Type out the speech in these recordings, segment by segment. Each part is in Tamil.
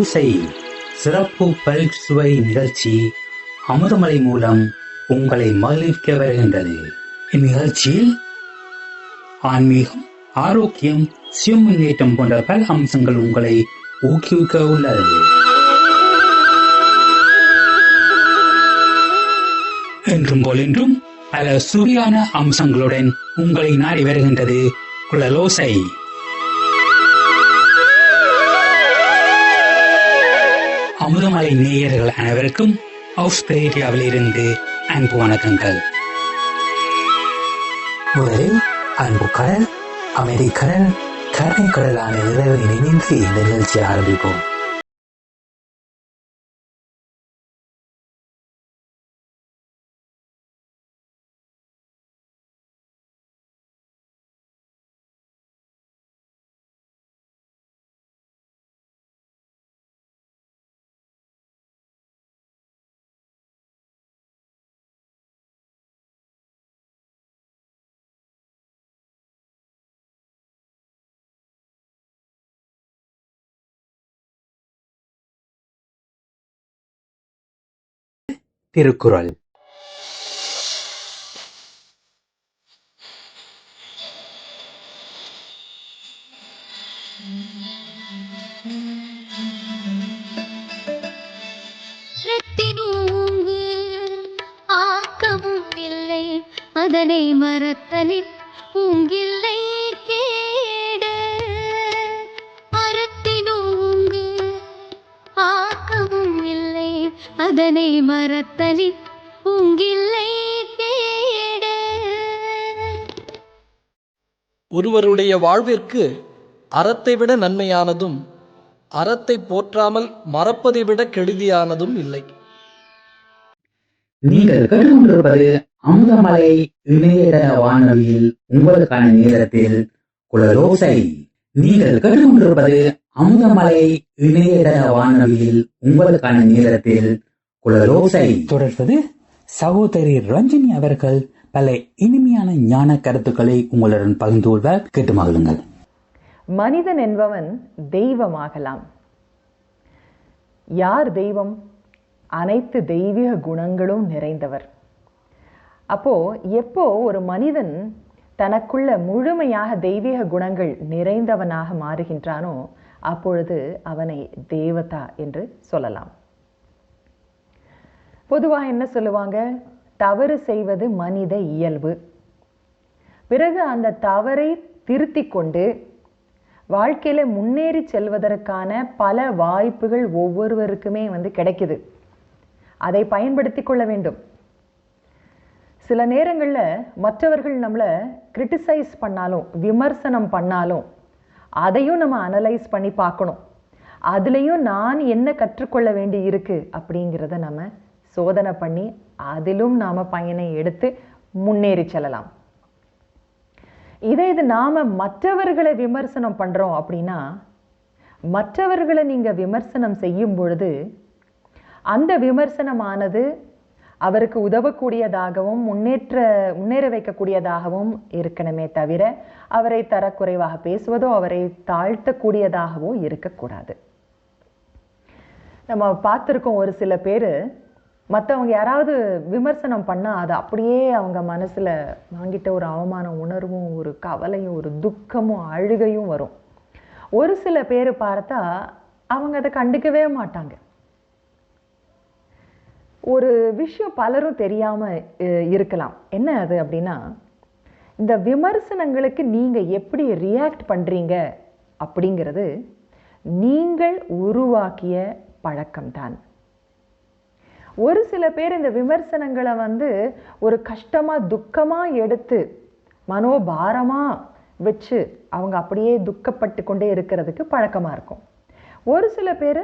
குழலோசை சிறப்பு பல்சுவை நிகழ்ச்சி அமுதமலை மூலம் உங்களை மகிழ்விக்க வருகின்றது. இந்நிகழ்ச்சியில் ஆன்மீகம் ஆரோக்கியம் சுய முன்னேற்றம் போன்ற பல அம்சங்கள் உங்களை ஊக்குவிக்க உள்ளது. என்றும் போலென்றும் பல சுவையான அம்சங்களுடன் உங்களை நாடி வருகின்றது குழலோசை அமுதமலை நேயர்கள் அனைவருக்கும் ஆஸ்திரேலியாவிலிருந்து அன்பு வணக்கங்கள். முதலில் அன்பு கடல் அமைதி கடல் கருணை கடலான இரவு இணைந்து இந்த நிகழ்ச்சியை ஆரம்பிப்போம். திருக்குறள். ஆக்கமும் இல்லை அதனை மறத்தலின் உங்கில்லை அதனை மறத்தலின் உங்கில்லை கேடு. ஒருவருடைய வாழ்விற்கு அறத்தை விட நன்மையானதும் அறத்தை போற்றாமல் மறப்பதை விட கெடுதியானதும் இல்லை. நீங்கள் கேட்டுக்கொண்டிருப்பது அமுதமலை இணையத வானொலியில் உங்களுக்கான நேரத்தில் குழலோசை நீங்கள் கேட்டுக்கொண்டிருப்பது அமுதமலை இணையத வானொலியில் உங்களுக்கான நேரத்தில் குழலோசை தொடர்பது சகோதரி ரஞ்சினி அவர்கள் பல இனிமையான ஞான கருத்துக்களை உங்களுடன் பகிர்ந்து கொள்வார். கேட்டு மகிழுங்கள். மனிதன் என்பவன் தெய்வமாகலாம். யார் தெய்வம்? அனைத்து தெய்வீக குணங்களும் நிறைந்தவர். அப்போ எப்போ ஒரு மனிதன் தனக்குள்ள முழுமையாக தெய்வீக குணங்கள் நிறைந்தவனாக மாறுகின்றானோ அப்பொழுது அவனை தேவதா என்று சொல்லலாம். பொதுவாக என்ன சொல்லுவாங்க? தவறு செய்வது மனித இயல்பு. பிறகு அந்த தவறை திருத்திக் கொண்டு வாழ்க்கையில் முன்னேறி செல்வதற்கான பல வாய்ப்புகள் ஒவ்வொருவருக்குமே வந்து கிடைக்குது. அதை பயன்படுத்தி கொள்ள வேண்டும். சில நேரங்களில் மற்றவர்கள் நம்மளை கிரிட்டிசைஸ் பண்ணாலும் விமர்சனம் பண்ணாலும் அதையும் நம்ம அனலைஸ் பண்ணி பார்க்கணும். அதுலேயும் நான் என்ன கற்றுக்கொள்ள வேண்டி இருக்குது அப்படிங்கிறத நம்ம சோதனை பண்ணி அதிலும் நாம் பயனை எடுத்து முன்னேறி செல்லலாம். இதே இது நாம் மற்றவர்களை விமர்சனம் பண்ணுறோம் அப்படின்னா மற்றவர்களை நீங்கள் விமர்சனம் செய்யும் பொழுது அந்த விமர்சனமானது அவருக்கு உதவக்கூடியதாகவும் முன்னேற்ற முன்னேற வைக்கக்கூடியதாகவும் இருக்கணுமே தவிர அவரை தரக்குறைவாக பேசுவதோ அவரை தாழ்த்தக்கூடியதாகவோ இருக்கக்கூடாது. நம்ம பார்த்துருக்கோம் ஒரு சில பேர் மற்றவங்க யாராவது விமர்சனம் பண்ணால் அதை அப்படியே அவங்க மனசில் வாங்கிட்ட ஒரு அவமான உணர்வும் ஒரு கவலையும் ஒரு துக்கமும் அழுகையும் வரும். ஒரு சில பேர் பார்த்தா அவங்க அதை கண்டுக்கவே மாட்டாங்க. ஒரு விஷயம் பலரும் தெரியாமல் இருக்கலாம். என்ன அது அப்படின்னா இந்த விமர்சனங்களுக்கு நீங்கள் எப்படி ரியாக்ட் பண்ணுறீங்க அப்படிங்கிறது நீங்கள் உருவாக்கிய பழக்கம்தான். ஒரு சில பேர் இந்த விமர்சனங்களை வந்து ஒரு கஷ்டமாக துக்கமாக எடுத்து மனோபாரமாக வச்சு அவங்க அப்படியே துக்கப்பட்டு கொண்டே இருக்கிறதுக்கு பழக்கமாக இருக்கும். ஒரு சில பேர்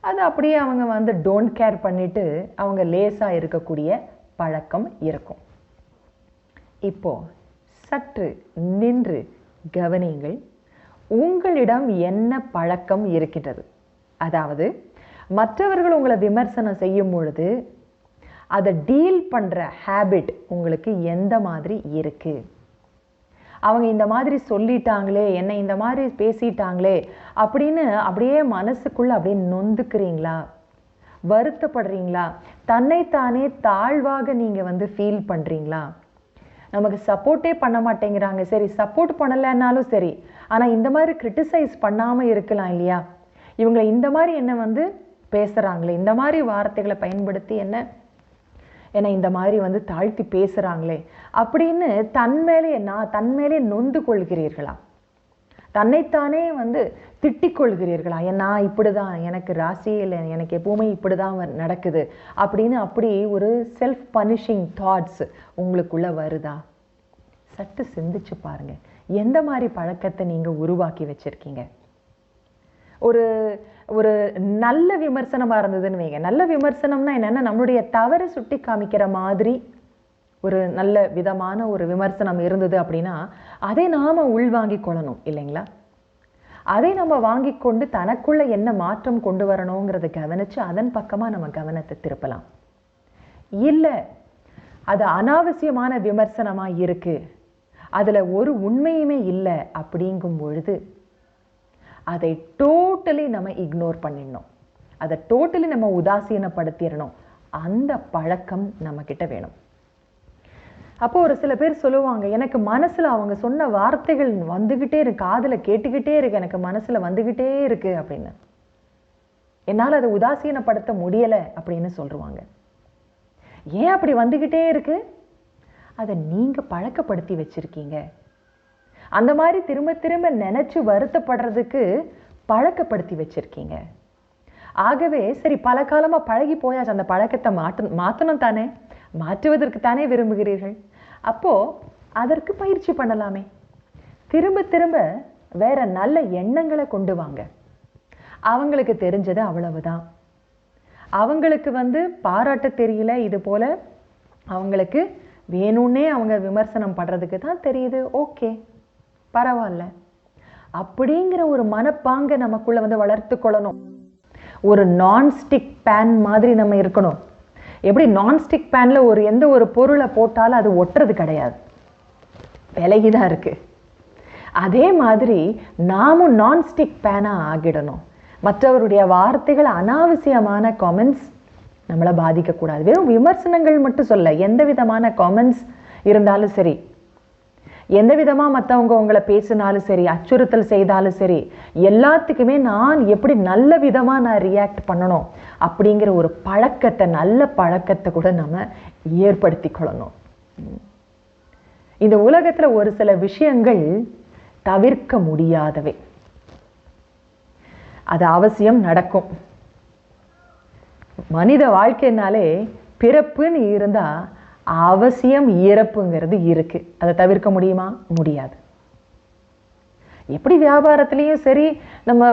அது அப்படியே அவங்க வந்து டோன்ட் கேர் பண்ணிட்டு அவங்க லேசாக இருக்கக்கூடிய பழக்கம் இருக்கும். இப்போ சற்று நின்று கவனியுங்கள். உங்களிடம் என்ன பழக்கம் இருக்கின்றது? அதாவது மற்றவர்கள் உங்களை விமர்சனம் செய்யும் பொழுது அதை டீல் பண்ணுற ஹேபிட் உங்களுக்கு எந்த மாதிரி இருக்குது அவங்க இந்த மாதிரி சொல்லிட்டாங்களே என்னை இந்த மாதிரி பேசிட்டாங்களே அப்படின்னு அப்படியே மனசுக்குள்ளே அப்படியே நொந்துக்கிறீங்களா? வருத்தப்படுறீங்களா? தன்னைத்தானே தாழ்வாக நீங்கள் வந்து ஃபீல் பண்ணுறீங்களா நமக்கு சப்போர்ட்டே பண்ண மாட்டேங்கிறாங்க. சரி சப்போர்ட் பண்ணலைன்னாலும் சரி. ஆனால் இந்த மாதிரி கிரிட்டிசைஸ் பண்ணாமல் இருக்கலாம் இல்லையா? இவங்களை இந்த மாதிரி என்ன வந்து பேசுகிறாங்களே இந்த மாதிரி வார்த்தைகளை பயன்படுத்தி என்ன? என்னை இந்த மாதிரி வந்து தாழ்த்தி பேசுகிறாங்களே அப்படின்னு தன்மேலே நான் தன்மேலே நொந்து கொள்கிறீர்களா? தன்னைத்தானே வந்து திட்டிக் கொள்கிறீர்களா? "ஏன் நான் இப்படிதான் எனக்கு ராசியே இல்லை எனக்கு எப்பவுமே இப்படி தான் நடக்குது அப்படின்னு அப்படி ஒரு செல்ஃப் பனிஷிங் தாட்ஸ் உங்களுக்குள்ளே வருதா? சற்று சிந்திச்சு பாருங்க. எந்த மாதிரி பழக்கத்தை நீங்கள் உருவாக்கி வச்சிருக்கீங்க? ஒரு ஒரு நல்ல விமர்சனமாக இருந்ததுன்னு வைங்க. நல்ல விமர்சனம்னா என்னென்னா நம்மளுடைய தவறை சுட்டி காமிக்கிற மாதிரி ஒரு நல்ல விதமான ஒரு விமர்சனம் இருந்தது அப்படின்னா அதை நாம் உள்வாங்கிக் கொள்ளணும் இல்லைங்களா? அதை நம்ம வாங்கி கொண்டு தனக்குள்ளே என்ன மாற்றம் கொண்டு வரணுங்கிறத கவனித்து அதன் பக்கமாக நம்ம கவனத்தை திருப்பலாம். இல்லை அது அனாவசியமான விமர்சனமாக இருக்குது அதில் ஒரு உண்மையுமே இல்லை அப்படிங்கும் பொழுது அதை டோட்டலி நம்ம இக்னோர் பண்ணிடணும். அதை டோட்டலி நம்ம உதாசீனப்படுத்திடணும். அந்த பழக்கம் நம்ம வேணும். அப்போ ஒரு சில பேர் சொல்லுவாங்க எனக்கு மனசில் அவங்க சொன்ன வார்த்தைகள் வந்துக்கிட்டே இருக்கு காதில் கேட்டுக்கிட்டே இருக்கு எனக்கு மனசில் வந்துக்கிட்டே இருக்கு அப்படின்னு. என்னால் அதை உதாசீனப்படுத்த முடியலை அப்படின்னு சொல்லுவாங்க. ஏன் அப்படி வந்துக்கிட்டே இருக்கு? அதை நீங்கள் பழக்கப்படுத்தி வச்சுருக்கீங்க. அந்த மாதிரி திரும்ப திரும்ப நினச்சி வருத்தப்படுறதுக்கு பழக்கப்படுத்தி வச்சுருக்கீங்க. ஆகவே சரி பல காலமாக பழகி போயாச்சு. அந்த பழக்கத்தை மாற்ற மாற்றணும் தானே? மாற்றுவதற்கு தானே விரும்புகிறீர்கள்? அப்போது அதற்கு பயிற்சி பண்ணலாமே. திரும்ப திரும்ப வேற நல்ல எண்ணங்களை கொண்டு வாங்க. அவங்களுக்கு தெரிஞ்சது அவ்வளவுதான். அவங்களுக்கு வந்து பாராட்ட தெரியல இது போல் அவங்களுக்கு வேணும்னே அவங்க விமர்சனம் பண்ணுறதுக்கு தான் தெரியுது. ஓகே. பரவாயில்ல. அப்படிங்கிற ஒரு மனப்பாங்க நமக்குள்ள வந்து வளர்த்து கொள்ளணும். ஒரு நான்ஸ்டிக் பேன் மாதிரி நம்ம இருக்கணும். எப்படி நான்ஸ்டிக் பேன்ல ஒரு எந்த ஒரு பொருளை போட்டாலும் அது ஒட்டுறது கிடையாது. விலகி தான் இருக்கு. அதே மாதிரி நாமும் நான்ஸ்டிக் பேனா ஆகிடணும். மற்றவருடைய வார்த்தைகள் அனாவசியமான காமெண்ட்ஸ் நம்மளை பாதிக்கக்கூடாது. வெறும் விமர்சனங்கள் மட்டும் சொல்ல எந்த விதமான காமெண்ட்ஸ் இருந்தாலும் சரி எந்த விதமாக மற்றவங்க உங்களை பேசினாலும் சரி அச்சுறுத்தல் செய்தாலும் சரி எல்லாத்துக்குமே நான் எப்படி நல்ல விதமாக நான் ரியாக்ட் பண்ணணும் அப்படிங்கிற ஒரு பழக்கத்தை நல்ல பழக்கத்தை கூட நம்ம ஏற்படுத்தி கொள்ளணும். இந்த உலகத்தில் ஒரு சில விஷயங்கள் தவிர்க்க முடியாதவை. அது அவசியம் நடக்கும். மனித வாழ்க்கைனாலே பிறப்புன்னு இருந்தால் அவசியம் இறப்புங்கிறது இருக்கு. அதை தவிர்க்க முடியுமா? முடியாது. எப்படி வியாபாரத்துலேயும் சரி நம்ம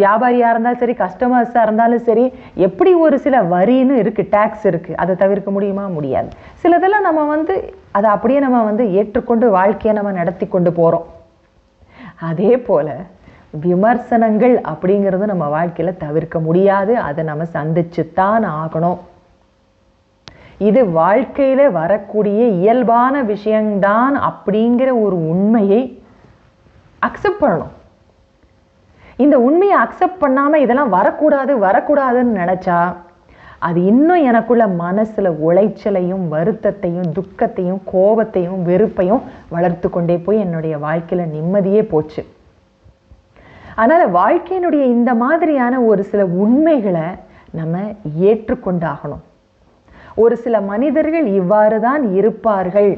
வியாபாரியாக இருந்தாலும் சரி கஸ்டமர்ஸாக இருந்தாலும் சரி எப்படி ஒரு சில வரின்னு இருக்குது டேக்ஸ் இருக்குது அதை தவிர்க்க முடியுமா? முடியாது. சிலதெல்லாம் நம்ம வந்து அதை அப்படியே நம்ம வந்து ஏற்றுக்கொண்டு வாழ்க்கையை நம்ம நடத்தி கொண்டு போகிறோம் அதே போல் விமர்சனங்கள் அப்படிங்கிறது நம்ம வாழ்க்கையில் தவிர்க்க முடியாது. அதை நம்ம சந்திச்சுத்தான் ஆகணும். இது வாழ்க்கையில் வரக்கூடிய இயல்பான விஷயம்தான் அப்படிங்கிற ஒரு உண்மையை அக்செப்ட் பண்ணணும். இந்த உண்மையை அக்செப்ட் பண்ணாமல் இதெல்லாம் வரக்கூடாது வரக்கூடாதுன்னு நினச்சா அது இன்னும் எனக்குள்ள மனசில் உளைச்சலையும் வருத்தத்தையும் துக்கத்தையும் கோபத்தையும் வெறுப்பையும் வளர்த்து கொண்டே போய் என்னுடைய வாழ்க்கையில் நிம்மதியே போச்சு. அதனால் வாழ்க்கையினுடைய இந்த மாதிரியான ஒரு சில உண்மைகளை நம்ம ஏற்றுக்கொண்டாகணும். ஒரு சில மனிதர்கள் இவ்வாறு தான் இருப்பார்கள்.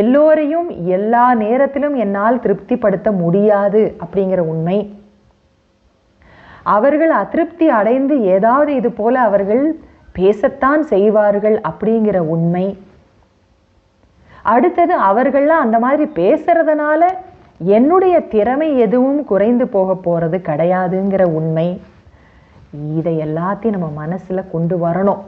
எல்லோரையும் எல்லா நேரத்திலும் என்னால் திருப்திப்படுத்த முடியாது அப்படிங்கிற உண்மை. அவர்கள் அதிருப்தி அடைந்து ஏதாவது இது போல அவர்கள் பேசத்தான் செய்வார்கள் அப்படிங்கிற உண்மை. அடுத்தது அவர்கள்லாம் அந்த மாதிரி பேசுறதுனால என்னுடைய திறமை எதுவும் குறைந்து போக போறது கிடையாதுங்கிற உண்மை. இதை எல்லாத்தையும் நம்ம மனசுல கொண்டு வரணும்.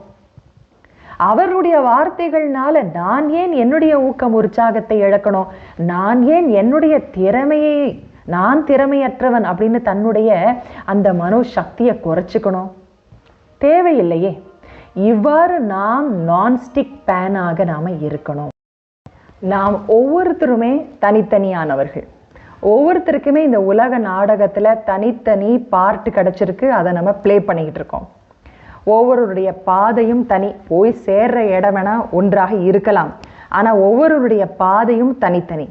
அவருடைய வார்த்தைகள்னால நான் ஏன் என்னுடைய ஊக்கம் உற்சாகத்தை இழக்கணும்? நான் ஏன் என்னுடைய திறமையை நான் திறமையற்றவன் அப்படின்னு தன்னுடைய அந்த மனோ சக்தியை குறைச்சிக்கணும்? தேவையில்லையே. இவ்வாறு நாம் நான்ஸ்டிக் பேனாக நாம் இருக்கணும். நாம் ஒவ்வொருத்தருமே தனித்தனியானவர்கள். ஒவ்வொருத்தருக்குமே இந்த உலக நாடகத்தில் தனித்தனி பார்ட் கிடச்சிருக்கு. அதை நம்ம ப்ளே பண்ணிக்கிட்டு இருக்கோம். ஒவ்வொருவருடைய பாதையும் தனி. போய் சேர்ற இடம் ஒன்றாக இருக்கலாம். ஆனால் ஒவ்வொருவருடைய பாதையும் தனித்தனி.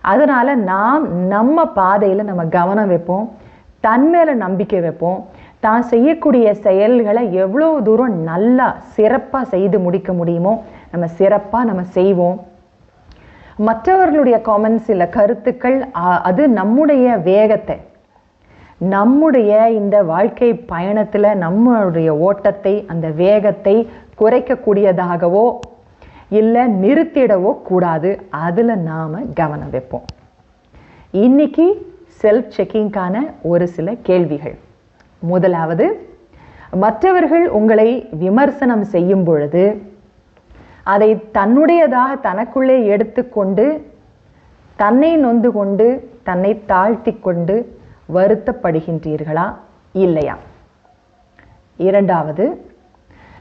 அதனால நாம் நம்ம பாதையில் நம்ம கவனம் வைப்போம். தன் மேலே நம்பிக்கை வைப்போம். தான் செய்யக்கூடிய செயல்களை எவ்வளோ தூரம் நல்லா சிறப்பாக செய்து முடிக்க முடியுமோ நம்ம சிறப்பாக நம்ம செய்வோம். மற்றவர்களுடைய காமெண்ட்ஸ் இல்லை கருத்துக்கள் அ- அது நம்முடைய வேகத்தை நம்முடைய இந்த வாழ்க்கை பயணத்தில் நம்மளுடைய ஓட்டத்தை அந்த வேகத்தை குறைக்கக்கூடியதாகவோ இல்லை நிறுத்திடவோ கூடாது. அதில் நாம் கவனம் வைப்போம். இன்னைக்கு செல்ஃப் செக்கிங்கான ஒரு சில கேள்விகள். முதலாவது மற்றவர்கள் உங்களை விமர்சனம் செய்யும் பொழுது அதை தன்னுடையதாக தனக்குள்ளே எடுத்துக்கொண்டு தன்னை நொந்து கொண்டு தன்னை தாழ்த்தி கொண்டு வருத்தப்படுகின்றீர்களா? இல்லையா? இரண்டாவது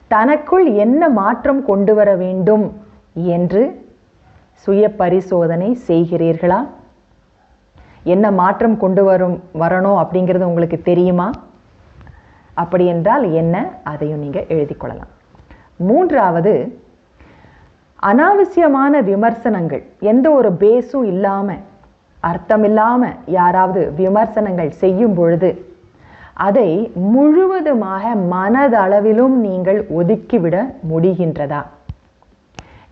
தனக்குள் என்ன மாற்றம் கொண்டு வர வேண்டும் என்று சுய பரிசோதனை செய்கிறீர்களா? என்ன மாற்றம் கொண்டு வரும் வரணும் அப்படிங்கிறது உங்களுக்கு தெரியுமா? அப்படி என்றால் என்ன? அதையும் நீங்கள் எழுதிக் கொள்ளலாம். மூன்றாவது அனாவசியமான விமர்சனங்கள் எந்த ஒரு பேஸும் இல்லாமல் அர்த்தமில்லாமல் யாராவது விமர்சனங்கள் செய்யும் பொழுது அதை முழுவதுமாக மனதளவிலும் நீங்கள் ஒதுக்கிவிட முடிகின்றதா?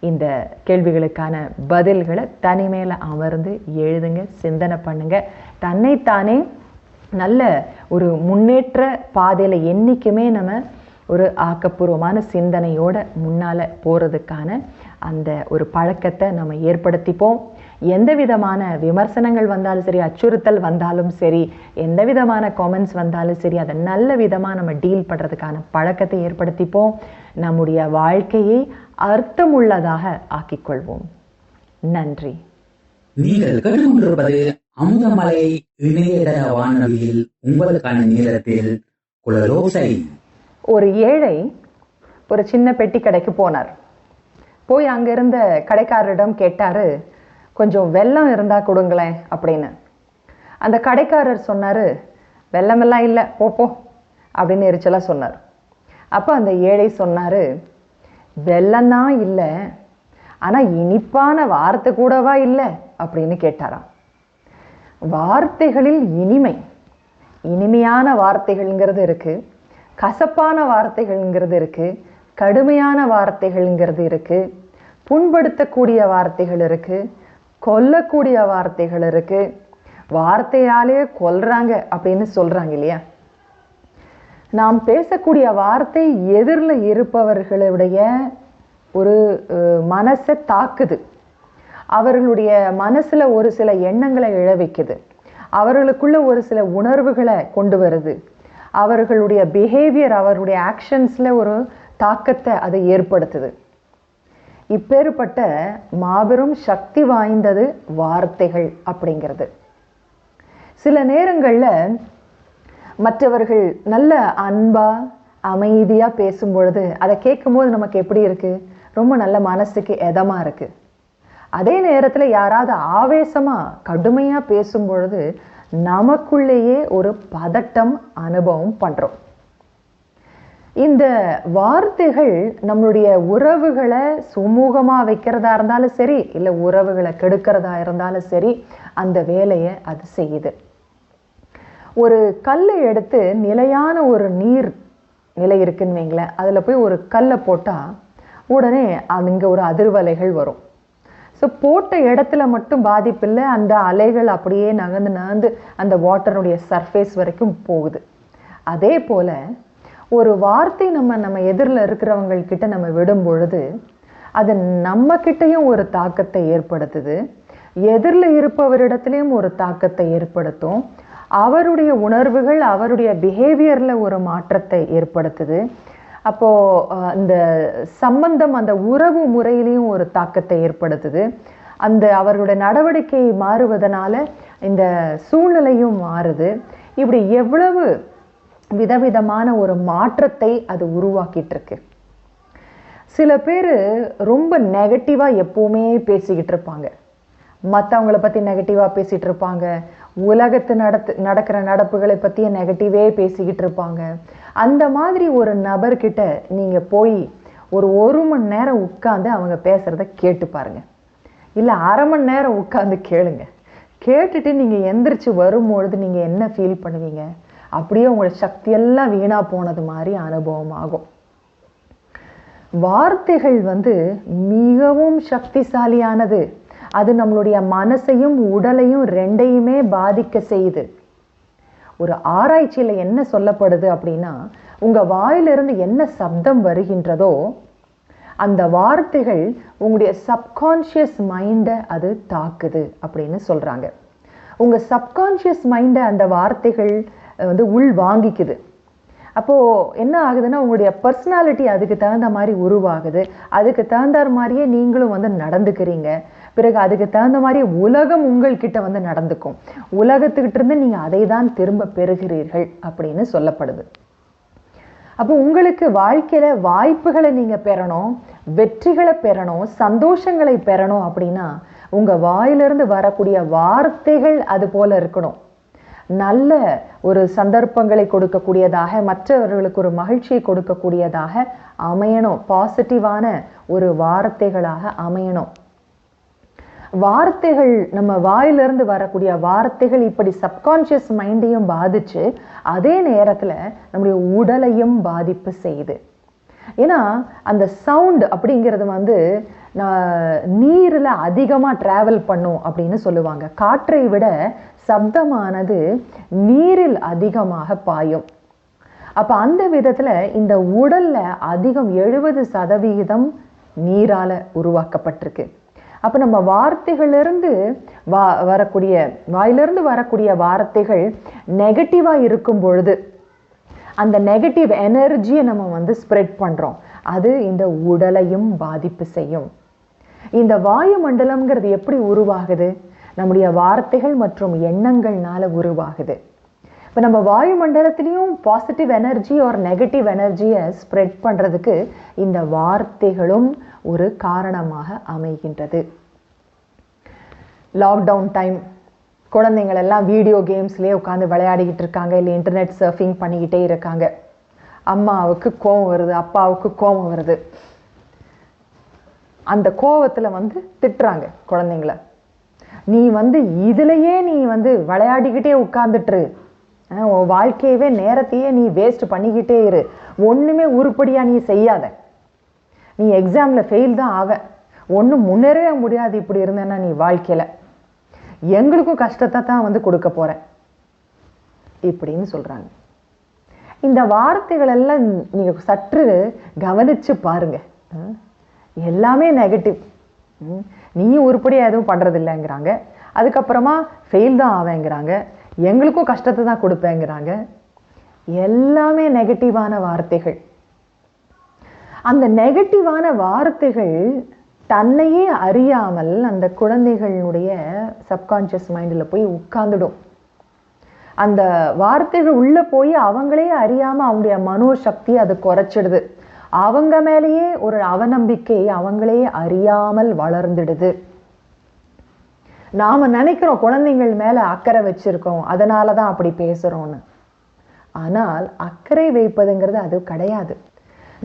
இந்த கேள்விகளுக்கான பதில்களை தனிமையில் அமர்ந்து எழுதுங்க சிந்தனை பண்ணுங்க. தன்னைத்தானே நல்ல ஒரு முன்னேற்ற பாதையில என்றைக்குமே நம்ம ஒரு ஆக்கப்பூர்வமான சிந்தனையோட முன்னால போறதுக்கான அந்த ஒரு பழக்கத்தை நம்ம ஏற்படுத்திப்போம். எந்த விதமான விமர்சனங்கள் வந்தாலும் சரி அச்சுறுத்தல் வந்தாலும் சரி எந்த விதமான காமெண்ட்ஸ் வந்தாலும் சரி அதை நல்ல விதமாக நம்ம டீல் பண்ணுறதுக்கான பழக்கத்தை ஏற்படுத்திப்போம். நம்முடைய வாழ்க்கையை அர்த்தமுள்ளதாக ஆக்கிக்கொள்வோம். நன்றி. நீங்கள் கேட்டுக்கொண்டிருப்பது அமுதமலை இணையதள வானொலியில் உங்களுக்கான நேரத்தில் குழலோசை ஒரு ஏழை ஒரு சின்ன பெட்டி கடைக்கு போனார். போய் அங்க இருந்த கடைக்காரரிடம் கேட்டாரு கொஞ்சம் வெல்லம் இருந்தா கொடுங்களேன் அப்படின்னு. அந்த கடைக்காரர் சொன்னாரு வெள்ளமெல்லாம் இல்லை போப்போ அப்படின்னு எரிச்சலாக சொன்னார். அப்போ அந்த ஏழை சொன்னாரு வெல்லம்தான் இல்லை ஆனா இனிப்பான வார்த்தை கூடவா இல்லை? அப்படின்னு கேட்டாராம். வார்த்தைகளில் இனிமை இனிமையான வார்த்தைகள்ங்கிறது இருக்கு கசப்பான வார்த்தைகள்ங்கிறது இருக்கு கடுமையான வார்த்தைகள்ங்கிறது இருக்கு புண்படுத்தக்கூடிய வார்த்தைகள் இருக்கு கொல்லக்கூடிய வார்த்தைகள் இருக்கு. வார்த்தையாலே கொல்றாங்க அப்படின்னு சொல்றாங்க இல்லையா? நாம் பேசக்கூடிய வார்த்தை எதிரில் இருப்பவர்களுடைய ஒரு மனசை தாக்குது. அவர்களுடைய மனசில் ஒரு சில எண்ணங்களை இழவிக்குது. அவர்களுக்குள்ள ஒரு சில உணர்வுகளை கொண்டு வருது. அவர்களுடைய பிஹேவியர் அவருடைய ஆக்ஷன்ஸில் ஒரு தாக்கத்தை அதை ஏற்படுத்துது. இப்பேற்பட்ட மாபெரும் சக்தி வாய்ந்தது வார்த்தைகள் அப்படிங்கிறது. சில நேரங்களில் மற்றவர்கள் நல்ல அன்பா அமைதியாக பேசும் பொழுது அதை கேட்கும்போது நமக்கு எப்படி இருக்குது ரொம்ப நல்ல மனசுக்கு எதமாக இருக்குது அதே நேரத்தில் யாராவது ஆவேசமாக கடுமையாக பேசும் பொழுது நமக்குள்ளேயே ஒரு பதட்டம் அனுபவம் பண்ணுறோம் இந்த வார்த்தைகள் நம்மளுடைய உறவுகளை சுமூகமாக வைக்கிறதா இருந்தாலும் சரி இல்லை உறவுகளை கெடுக்கிறதா இருந்தாலும் சரி அந்த வேலையை அது செய்யுது. ஒரு கல்லை எடுத்து நிலையான ஒரு நீர் நிலை இருக்குன்னு வைங்களேன் அதில் போய் ஒரு கல்லை போட்டால் உடனே அங்கே ஒரு அதிர்வலைகள் வரும். ஸோ போட்ட இடத்துல மட்டும் பாதிப்பில்லை அந்த அலைகள் அப்படியே நகர்ந்து நகர்ந்து அந்த வாட்டருடைய சர்ஃபேஸ் வரைக்கும் போகுது. அதே போல் ஒரு வார்த்தை நம்ம நம்ம எதிரில் இருக்கிறவங்கக்கிட்ட நம்ம விடும் பொழுது அது நம்மக்கிட்டேயும் ஒரு தாக்கத்தை ஏற்படுத்துது. எதிரில் இருப்பவரிடத்துலையும் ஒரு தாக்கத்தை ஏற்படுத்தும். அவருடைய உணர்வுகள் அவருடைய பிஹேவியரில் ஒரு மாற்றத்தை ஏற்படுத்துது. அப்போது இந்த சம்பந்தம் அந்த உறவு முறையிலையும் ஒரு தாக்கத்தை ஏற்படுத்துது. அந்த அவர்களுடைய நடவடிக்கை மாறுவதனால இந்த சூழ்நிலையும் மாறுது. இப்படி எவ்வளவு விதவிதமான ஒரு மாற்றத்தை அது உருவாக்கிட்டு இருக்கு சில பேர் ரொம்ப நெகட்டிவாக எப்போவுமே பேசிக்கிட்டு இருப்பாங்க மற்றவங்கள பற்றி நெகட்டிவாக பேசிகிட்டு இருப்பாங்க உலகத்து நடத்து நடக்கிற நடப்புகளை பற்றிய நெகட்டிவே பேசிக்கிட்டு இருப்பாங்க அந்த மாதிரி ஒரு நபர்கிட்ட நீங்கள் போய் ஒரு ஒரு மணி நேரம் உட்காந்து அவங்க பேசுகிறத கேட்டு பாருங்கள் இல்லை அரை மணி நேரம் உட்காந்து கேளுங்க. கேட்டுட்டு நீங்கள் எந்திரிச்சு வரும்பொழுது நீங்கள் என்ன ஃபீல் பண்ணுவீங்க? அப்படியே உங்களோட சக்தியெல்லாம் வீணாக போனது மாதிரி அனுபவம் ஆகும் வார்த்தைகள் வந்து மிகவும் சக்திசாலியானது. அது நம்மளுடைய மனசையும் உடலையும் ரெண்டையுமே பாதிக்க செய்யுது. ஒரு ஆராய்ச்சியில் என்ன சொல்லப்படுது அப்படின்னா உங்கள் வாயிலிருந்து என்ன சப்தம் வருகின்றதோ அந்த வார்த்தைகள் உங்களுடைய சப்கான்ஷியஸ் மைண்டை அது தாக்குது அப்படின்னு சொல்கிறாங்க உங்கள் சப்கான்ஷியஸ் மைண்டை அந்த வார்த்தைகள் வந்து உள் வாங்கிக்குது. அப்போது என்ன ஆகுதுன்னா உங்களுடைய பர்சனாலிட்டி அதுக்கு தகுந்த மாதிரி உருவாகுது. அதுக்கு தகுந்த மாதிரியே நீங்களும் வந்து நடந்துக்கிறீங்க. பிறகு அதுக்கு தகுந்த மாதிரி உலகம் உங்கள்கிட்ட வந்து நடந்துக்கும். உலகத்துக்கிட்ட இருந்து நீங்கள் அதை தான் திரும்ப பெறுகிறீர்கள் அப்படின்னு சொல்லப்படுது. அப்போ உங்களுக்கு வாழ்க்கையில் வாய்ப்புகளை நீங்கள் பெறணும் வெற்றிகளை பெறணும் சந்தோஷங்களை பெறணும் அப்படின்னா உங்கள் வாயிலிருந்து வரக்கூடிய வார்த்தைகள் அது போல இருக்கணும். நல்ல ஒரு சந்தர்ப்பங்களை கொடுக்கக்கூடியதாக மற்றவர்களுக்கு ஒரு மகிழ்ச்சியை கொடுக்கக்கூடியதாக அமையணும். பாசிட்டிவான ஒரு வார்த்தைகளாக அமையணும். வார்த்தைகள் நம்ம வாயிலிருந்து வரக்கூடிய வார்த்தைகள் இப்படி சப்கான்ஷியஸ் மைண்டையும் பாதிச்சு அதே நேரத்தில் நம்முடைய உடலையும் பாதிப்பு செய்யுது. ஏன்னா அந்த சவுண்ட் அப்படிங்கிறது வந்து நீரில் அதிகமாக ட்ராவல் பண்ணும் அப்படின்னு சொல்லுவாங்க. காற்றை விட சப்தமானது நீரில் அதிகமாக பாயும். அப்போ அந்த விதத்தில் இந்த உடலில் அதிகம் எழுபது சதவிகிதம் நீரால் உருவாக்கப்பட்டிருக்கு. அப்போ நம்ம வார்த்தைகளிலிருந்து வா வரக்கூடிய வாயிலிருந்து வரக்கூடிய வார்த்தைகள் நெகட்டிவாக இருக்கும் பொழுது அந்த நெகட்டிவ் எனர்ஜியை நம்ம வந்து ஸ்ப்ரெட் பண்ணுறோம் அது இந்த உடலையும் பாதிப்பு செய்யும். இந்த வாயுமண்டலம்ங்கிறது எப்படி உருவாகுது? நம்முடைய வார்த்தைகள் மற்றும் எண்ணங்கள்னால உருவாகுது. இப்போ நம்ம வாயுமண்டலத்திலையும் பாசிட்டிவ் எனர்ஜி ஒரு நெகட்டிவ் எனர்ஜியை ஸ்ப்ரெட் பண்ணுறதுக்கு இந்த வார்த்தைகளும் ஒரு காரணமாக அமைகின்றது. லாக்டவுன் டைம் குழந்தைங்கள் எல்லாம் வீடியோ கேம்ஸ்லேயே உட்காந்து விளையாடிக்கிட்டு இருக்காங்க இல்லை இன்டர்நெட் சர்ஃபிங் பண்ணிக்கிட்டே இருக்காங்க. அம்மாவுக்கு கோவம் வருது அப்பாவுக்கு கோவம் வருது. அந்த கோவத்தில் வந்து திட்டுறாங்க குழந்தைங்கள. நீ வந்து இதுலயே நீ வந்து விளையாடிக்கிட்டே உட்காந்துட்டுரு உன் வாழ்க்கையவே நேரத்தையே நீ வேஸ்ட் பண்ணிக்கிட்டே இரு. ஒன்றுமே உருப்படியாக நீ செய்யாத. நீ எக்ஸாமில் ஃபெயில் தான் ஆவ. ஒன்றும் முன்னேறவே முடியாது இப்படி இருந்தேன்னா நீ வாழ்க்கையில். எங்களுக்கும் கஷ்டத்தை தான் வந்து கொடுக்க போகிறேன் இப்படின்னு சொல்கிறாங்க இந்த வார்த்தைகள் எல்லாம் நீங்கள் சற்று கவனித்து பாருங்கள் எல்லாமே நெகட்டிவ் நீயும் உருப்படியாக எதுவும் பண்ணுறதில்லைங்கிறாங்க அதுக்கப்புறமா ஃபெயில் தான் ஆவேங்கிறாங்க. எங்களுக்கும் கஷ்டத்தை தான் கொடுப்பேங்கிறாங்க. எல்லாமே நெகட்டிவான வார்த்தைகள். அந்த நெகட்டிவான வார்த்தைகள் தன்னையே அறியாமல் அந்த குழந்தைகளுடைய சப்கான்ஷியஸ் மைண்டில் போய் உட்கார்ந்துடும். அந்த வார்த்தைகள் உள்ளே போய் அவங்களே அறியாமல் அவங்களுடைய மனோசக்தி அதை குறைச்சிடுது. அவங்க மேலேயே ஒரு அவநம்பிக்கை அவங்களே அறியாமல் வளர்ந்துடுது. நாம் நினைக்கிறோம் குழந்தைங்கள் மேலே அக்கறை வச்சுருக்கோம். அதனால தான் அப்படி பேசுகிறோன்னு ஆனால் அக்கறை வைப்பதுங்கிறது அது கிடையாது.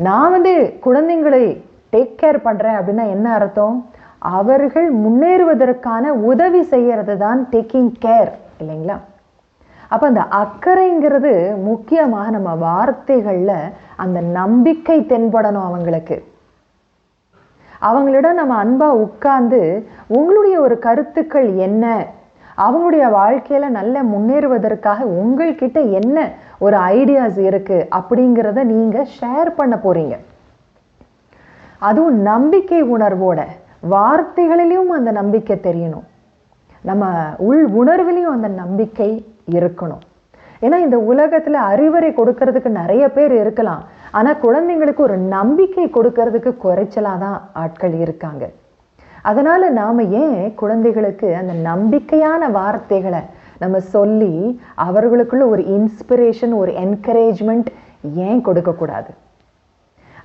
நான் வந்து குழந்தைங்களை டேக் கேர் பண்ணுறேன் அப்படின்னா என்ன அர்த்தம்? அவர்கள் முன்னேறுவதற்கான உதவி செய்கிறது தான் டேக்கிங் கேர் இல்லைங்களா? அப்போ அந்த அக்கறைங்கிறது முக்கியமாக நம்ம வார்த்தைகளில் அந்த நம்பிக்கை தென்படணும் அவங்களுக்கு. அவங்களிடம் நம்ம அன்பா உட்கார்ந்து உங்களுடைய ஒரு கருத்துக்கள் என்ன? அவங்களுடைய வாழ்க்கையில நல்ல முன்னேறுவதற்காக உங்கள்கிட்ட என்ன ஒரு ஐடியாஸ் இருக்கு அப்படிங்கிறத நீங்க ஷேர் பண்ண போறீங்க. அதுவும் நம்பிக்கை உணர்வோட வார்த்தைகளிலும் அந்த நம்பிக்கை தெரியணும். நம்ம உள் உணர்விலையும் அந்த நம்பிக்கை இருக்கணும். ஏன்னா இந்த உலகத்துல அறிவுரை கொடுக்கறதுக்கு நிறைய பேர் இருக்கலாம். ஆனா குழந்தைங்களுக்கு ஒரு நம்பிக்கை கொடுக்கறதுக்கு குறைச்சலாக தான் ஆட்கள் இருக்காங்க. அதனால நாம ஏன் குழந்தைகளுக்கு அந்த நம்பிக்கையான வார்த்தைகளை நம்ம சொல்லி அவர்களுக்குள்ள ஒரு இன்ஸ்பிரேஷன் ஒரு என்கரேஜ்மெண்ட் ஏன் கொடுக்கக்கூடாது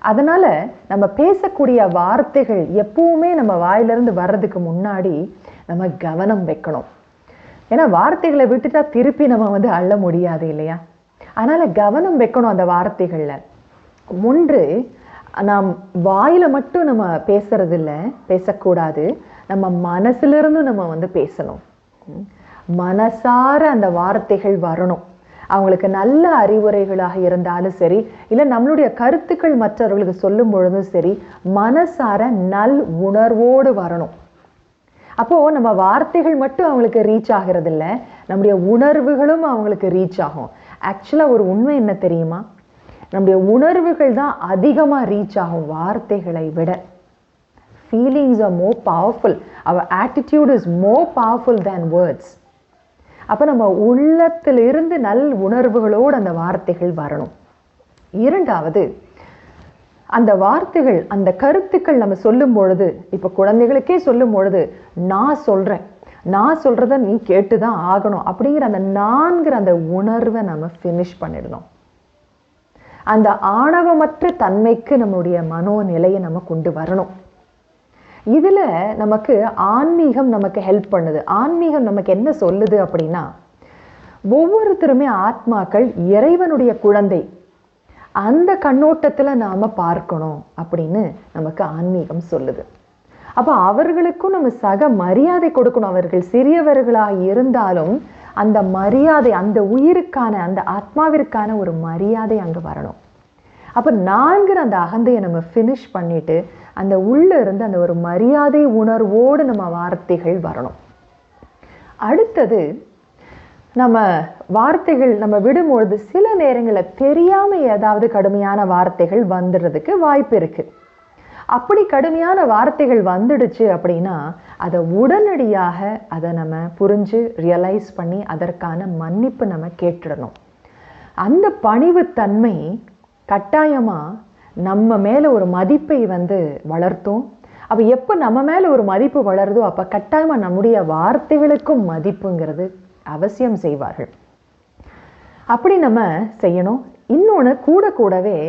அதனால நம்ம பேசக்கூடிய வார்த்தைகள் எப்பவுமே நம்ம வாயிலிருந்து வர்றதுக்கு முன்னாடி நம்ம கவனம் வைக்கணும். ஏன்னா வார்த்தைகளை விட்டுட்டா திருப்பி நம்ம வந்து அள்ள முடியாது இல்லையா? அதனால கவனம் வைக்கணும் அந்த வார்த்தைகளில். ஒன்று நாம் வாயில மட்டும் நம்ம பேசுறது இல்லை பேசக்கூடாது. நம்ம மனசுல நம்ம வந்து பேசணும். மனசார அந்த வார்த்தைகள் வரணும். அவங்களுக்கு நல்ல அறிவுரைகளாக இருந்தாலும் சரி இல்லை நம்மளுடைய கருத்துக்கள் மற்றவர்களுக்கு சொல்லும் பொழுதும் சரி மனசார நல் உணர்வோடு வரணும். அப்போ நம்ம வார்த்தைகள் மட்டும் அவங்களுக்கு ரீச் ஆகிறதில்ல. நம்முடைய உணர்வுகளும் அவங்களுக்கு ரீச் ஆகும். ஆக்சுவலாக ஒரு உண்மை என்ன தெரியுமா? நம்முடைய உணர்வுகள் தான் அதிகமாக ரீச் ஆகும் வார்த்தைகளை விட. Feelings are more powerful our attitude is more powerful than words அப்போ நம்ம உள்ளத்திலிருந்து நல் உணர்வுகளோடு அந்த வார்த்தைகள் வரணும். இரண்டாவது அந்த வார்த்தைகள் அந்த கருத்துக்கள் நம்ம சொல்லும் பொழுது இப்போ குழந்தைகளுக்கே சொல்லும் பொழுது நான் சொல்கிறேன் நான் சொல்கிறத நீ கேட்டு தான் ஆகணும். அப்படிங்கிற அந்த நான்கிற அந்த உணர்வை நம்ம ஃபினிஷ் பண்ணிடணும். அந்த ஆணவமற்ற தன்மைக்கு நம்மளுடைய மனோநிலையை நம்ம கொண்டு வரணும். இதில் நமக்கு ஆன்மீகம் நமக்கு ஹெல்ப் பண்ணுது. ஆன்மீகம் நமக்கு என்ன சொல்லுது அப்படின்னா ஒவ்வொருத்தருமே ஆத்மாக்கள் இறைவனுடைய குழந்தை. அந்த கண்ணோட்டத்தில் நாம் பார்க்கணும் அப்படின்னு நமக்கு ஆன்மீகம் சொல்லுது. அப்போ அவர்களுக்கும் நம்ம சக மரியாதை கொடுக்கணும். அவர்கள் சிறியவர்களாக இருந்தாலும் அந்த மரியாதை அந்த உயிருக்கான அந்த ஆத்மாவிற்கான ஒரு மரியாதை அங்கே வரணும். அப்போ நான்கிற அந்த அகந்தையை நம்ம ஃபினிஷ் பண்ணிட்டு அந்த உள்ள இருந்து அந்த ஒரு மரியாதை உணர்வோடு நம்ம வார்த்தைகள் வரணும். அடுத்தது நம்ம வார்த்தைகள் நம்ம விடும்பொழுது சில நேரங்களில் தெரியாம ஏதாவது கடுமையான வார்த்தைகள் வந்துடுறதுக்கு வாய்ப்பு இருக்கு. அப்படி கடுமையான வார்த்தைகள் வந்துடுச்சு அப்படின்னா அதை உடனடியாக அதை நம்ம புரிஞ்சு ரியலைஸ் பண்ணி அதற்கான மன்னிப்பு நம்ம கேட்டுடணும். அந்த பணிவுத்தன்மை கட்டாயமா நம்ம மேல ஒரு மதிப்பை வந்து வளர்த்தும். அப்போ எப்போ நம்ம மேல ஒரு மதிப்பு வளருதோ அப்போ கட்டாயமா நம்முடைய வார்த்தைகளுக்கும் மதிப்புங்கிறது அவசியம் செய்வார்கள். அப்படி நம்ம செய்யணும். இன்னொன்று கூட கூடவே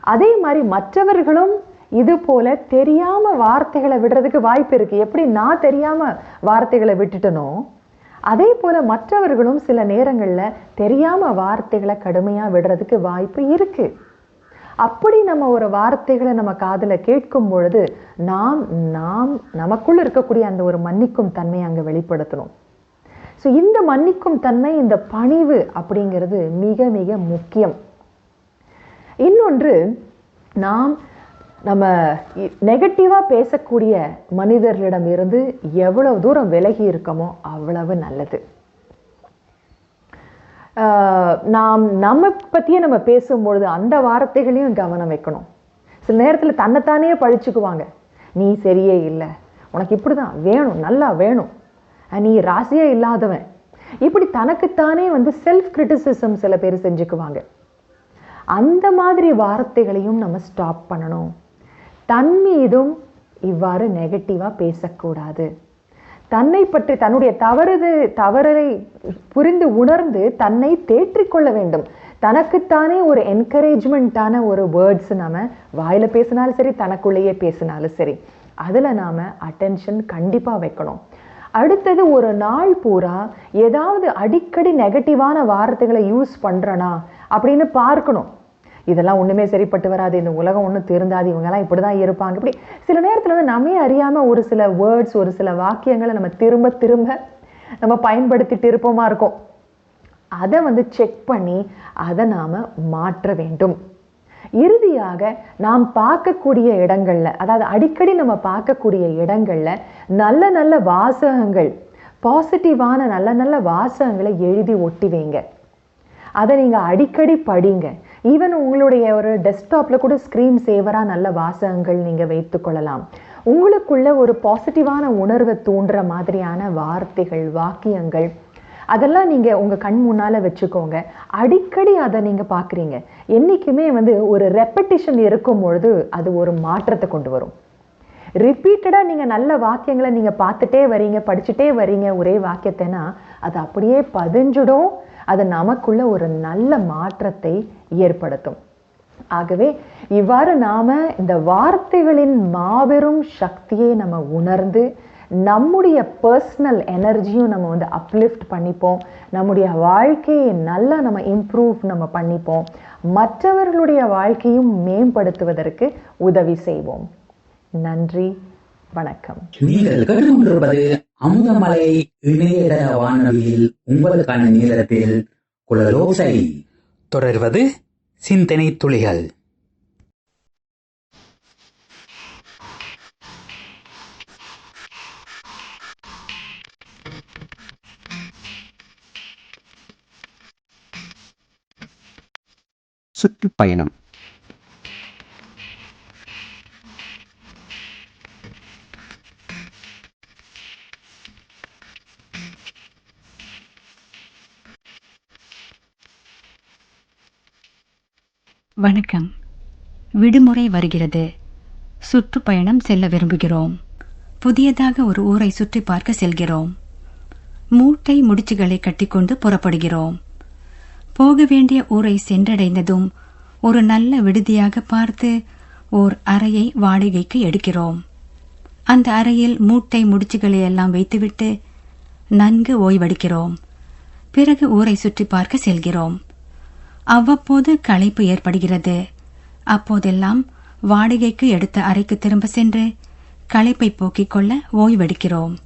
அதே மாதிரி மற்றவர்களும் இது போல தெரியாம வார்த்தைகளை விடுறதுக்கு வாய்ப்பு இருக்கு. எப்படி நான் தெரியாம வார்த்தைகளை விட்டுட்டனோ அதே போல மற்றவர்களும் சில நேரங்கள்ல தெரியாம வார்த்தைகளை கடுமையா விடுறதுக்கு வாய்ப்பு இருக்கு. அப்படி நம்ம ஒரு வார்த்தைகளை நம்ம காதுல கேட்கும் பொழுது நாம் நாம் நமக்குள்ள இருக்கக்கூடிய அந்த ஒரு மன்னிக்கும் தன்மையை அங்க வெளிப்படுத்தணும். ஸோ இந்த மன்னிக்கும் தன்மை இந்த பணிவு அப்படிங்கிறது மிக மிக முக்கியம். இன்னொன்று நாம் நம்ம நெகட்டிவாக பேசக்கூடிய மனிதர்களிடம் இருந்து எவ்வளவு தூரம் விலகி இருக்கமோ அவ்வளவு நல்லது. நாம் நம்ம பற்றியே நம்ம பேசும்பொழுது அந்த வார்த்தைகளையும் கவனம் வைக்கணும். சில நேரத்தில் தன்னைத்தானே பழிச்சுக்குவாங்க. நீ சரியே இல்லை. உனக்கு இப்படி தான் வேணும் நல்லா வேணும். நீ ராசியே இல்லாதவன். இப்படி தனக்குத்தானே வந்து செல்ஃப் கிரிட்டிசிசம் சில பேர் செஞ்சுக்குவாங்க. அந்த மாதிரி வார்த்தைகளையும் நம்ம ஸ்டாப் பண்ணணும். தன் மீதும் இவ்வாறு நெகட்டிவாக பேசக்கூடாது. தன்னை பற்றி தன்னுடைய தவறுது தவறை புரிந்து உணர்ந்து தன்னை தேற்றிக்கொள்ள வேண்டும். தனக்குத்தானே ஒரு என்கரேஜ்மெண்ட்டான ஒரு வேர்ட்ஸ் நாம் வாயில பேசினாலும் சரி தனக்குள்ளேயே பேசினாலும் சரி அதில் நாம் அட்டென்ஷன் கண்டிப்பாக வைக்கணும். அடுத்தது ஒரு நாள் பூரா ஏதாவது அடிக்கடி நெகட்டிவான வார்த்தைகளை யூஸ் பண்ணுறனா அப்படின்னு பார்க்கணும். இதெல்லாம் ஒன்றுமே சரிப்பட்டு வராது. இந்த உலகம் ஒன்றும் திருந்தாது. இவங்கெல்லாம் இப்படி தான் இருப்பாங்க. இப்படி சில நேரத்தில் வந்து நம்மே அறியாமல் ஒரு சில வேர்ட்ஸ் ஒரு சில வாக்கியங்களை நம்ம திரும்ப திரும்ப நம்ம பயன்படுத்திட்டு இருப்போமா இருக்கும். அதை வந்து செக் பண்ணி அதை நாம் மாற்ற வேண்டும். இறுதியாக நாம் பார்க்கக்கூடிய இடங்களில் அதாவது அடிக்கடி நம்ம பார்க்கக்கூடிய இடங்களில் நல்ல நல்ல வாசகங்கள் பாசிட்டிவான நல்ல நல்ல வாசகங்களை எழுதி ஒட்டி வைங்க அதை நீங்கள் அடிக்கடி படிங்க. ஈவன் உங்களுடைய ஒரு டெஸ்க்டாப்பில் கூட ஸ்க்ரீன் சேவராக நல்ல வாசகங்கள் நீங்கள் வைத்துக்கொள்ளலாம் உங்களுக்குள்ள ஒரு பாசிட்டிவான உணர்வை தூண்டுற மாதிரியான வார்த்தைகள் வாக்கியங்கள் அதெல்லாம் நீங்கள் உங்கள் கண் முன்னால் வச்சுக்கோங்க. அடிக்கடி அதை நீங்கள் பார்க்குறீங்க என்னைக்குமே வந்து ஒரு ரெப்படிஷன் இருக்கும் பொழுது அது ஒரு மாற்றத்தை கொண்டு வரும். ரிப்பீட்டடாக நீங்கள் நல்ல வாக்கியங்களை நீங்கள் பார்த்துட்டே வரீங்க படிச்சுட்டே வரீங்க ஒரே வாக்கியத்தைனா அது அப்படியே பதிஞ்சிடும். அது நமக்குள்ள ஒரு நல்ல மாற்றத்தை ஏற்படுத்தும். ஆகவே இவ்வாறு நாம் இந்த வார்த்தைகளின் மாபெரும் சக்தியை நம்ம உணர்ந்து நம்முடைய பர்சனல் எனர்ஜியும் நம்ம வந்து அப்லிஃப்ட் பண்ணிப்போம். நம்முடைய வாழ்க்கையை நல்லா நம்ம இம்ப்ரூவ் நம்ம பண்ணிப்போம். மற்றவர்களுடைய வாழ்க்கையும் மேம்படுத்துவதற்கு உதவி செய்வோம். நன்றி. வணக்கம். நீங்கள் கேட்டுக்கொண்டிருப்பது அமுதமலை இணையதள வானொலியில் உங்களுக்கான நேரத்தில் குழலோசை தொடர்வது சிந்தனை துளிகள். சுற்றுப்பயணம். வணக்கம். விடுமுறை வருகிறது. சுற்றுப்பயணம் செல்ல விரும்புகிறோம். புதியதாக ஒரு ஊரை சுற்றி பார்க்க செல்கிறோம். மூட்டை முடிச்சுகளை கட்டிக்கொண்டு புறப்படுகிறோம். போக வேண்டிய ஊரை சென்றடைந்ததும் ஒரு நல்ல விடுதியாக பார்த்து ஓர் அறையை வாடகைக்கு எடுக்கிறோம். அந்த அறையில் மூட்டை முடிச்சுகளை எல்லாம் வைத்துவிட்டு நன்கு ஓய்வெடுக்கிறோம். பிறகு ஊரை சுற்றி பார்க்க செல்கிறோம். அவ்வப்போது களைப்பு ஏற்படுகிறது. அப்போதெல்லாம் வாடகைக்கு எடுத்த அறைக்கு திரும்ப சென்று களைப்பை போக்கிக் கொள்ள ஓய்வெடுக்கிறோம்.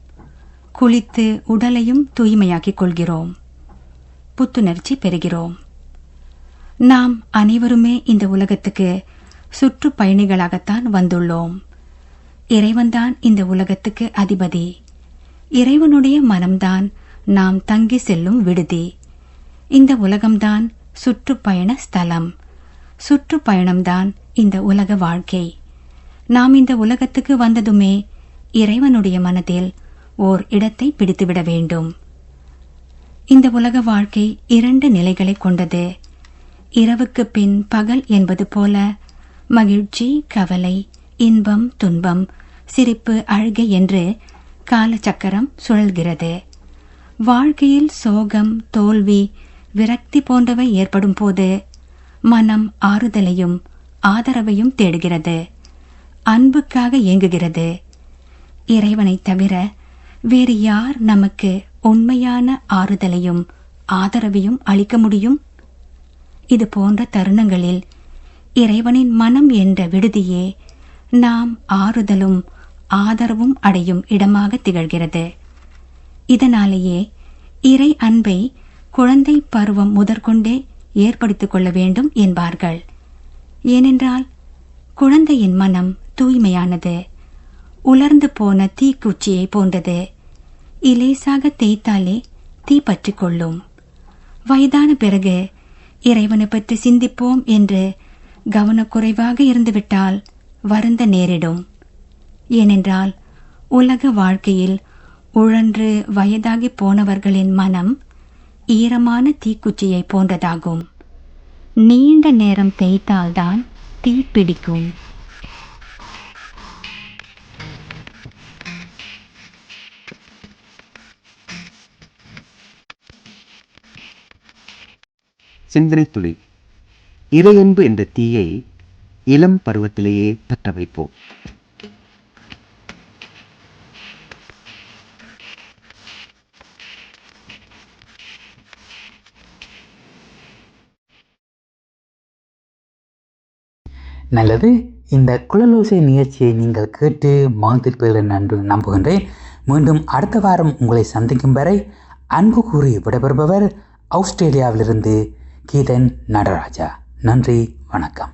குளித்து உடலையும் தூய்மையாக்கிக் கொள்கிறோம். புத்துணர்ச்சி பெறுகிறோம். நாம் அனைவருமே இந்த உலகத்துக்கு சுற்றுப்பயணிகளாகத்தான் வந்துள்ளோம். இறைவன்தான் இந்த உலகத்துக்கு அதிபதி. இறைவனுடைய மனம்தான் நாம் தங்கி செல்லும் விடுதி. இந்த உலகம்தான் சுற்றுப்பயண ஸ்தலம். சுற்றுப்பயணம்தான் இந்த உலக வாழ்க்கை. நாம் இந்த உலகத்துக்கு வந்ததுமே இறைவனுடைய மனதில் ஓர் இடத்தை பிடித்துவிட வேண்டும். இந்த உலக வாழ்க்கை இரண்டு நிலைகளை கொண்டது. இரவுக்கு பின் பகல் என்பது போல மகிழ்ச்சி கவலை இன்பம் துன்பம் சிரிப்பு அழுகை என்று காலச்சக்கரம் சுழல்கிறது. வாழ்க்கையில் சோகம் தோல்வி விரக்தி போன்றவை ஏற்படும் போது மனம் ஆறுதலையும் ஆதரவையும் தேடுகிறது. அன்புக்காக இயங்குகிறது. இறைவனைத் தவிர வேறு யார் நமக்கு உண்மையான ஆறுதலையும் ஆதரவையும் அளிக்க முடியும்? இது போன்ற தருணங்களில் இறைவனின் மனம் என்ற விடுதியே நாம் ஆறுதலும் ஆதரவும் அடையும் இடமாக திகழ்கிறது. இதனாலேயே இறை அன்பை குழந்தை பருவம் முதற்கொண்டே ஏற்படுத்திக் கொள்ள வேண்டும் என்பார்கள். ஏனென்றால் குழந்தையின் மனம் தூய்மையானது உலர்ந்து போன தீக்குச்சியை போன்றது. இலேசாக தேய்த்தாலே தீ பற்றி கொள்ளும் வயதான பிறகு இறைவனை பற்றி சிந்திப்போம் என்று கவனக்குறைவாக இருந்துவிட்டால் வருந்த நேரிடும். ஏனென்றால் உலக வாழ்க்கையில் உழன்று வயதாகி போனவர்களின் மனம் ஈரமான தீக்குச்சியை போன்றதாகும். நீண்ட நேரம் தேய்த்தால்தான் தீ பிடிக்கும். சிந்தனை துளி இறையன்பு என்ற தீயை இளம் பருவத்திலேயே பற்ற வைப்போம். நல்லது. இந்த குழலோசை நிகழ்ச்சியை நீங்கள் கேட்டு மகிழ்ந்திருப்பீர்கள் என்று நம்புகின்றேன். மீண்டும் அடுத்த வாரம் உங்களை சந்திக்கும் வரை அன்பு கூறி விடைபெறுபவர் ஆஸ்திரேலியாவிலிருந்து கீதன் நடராஜா. நன்றி வணக்கம்.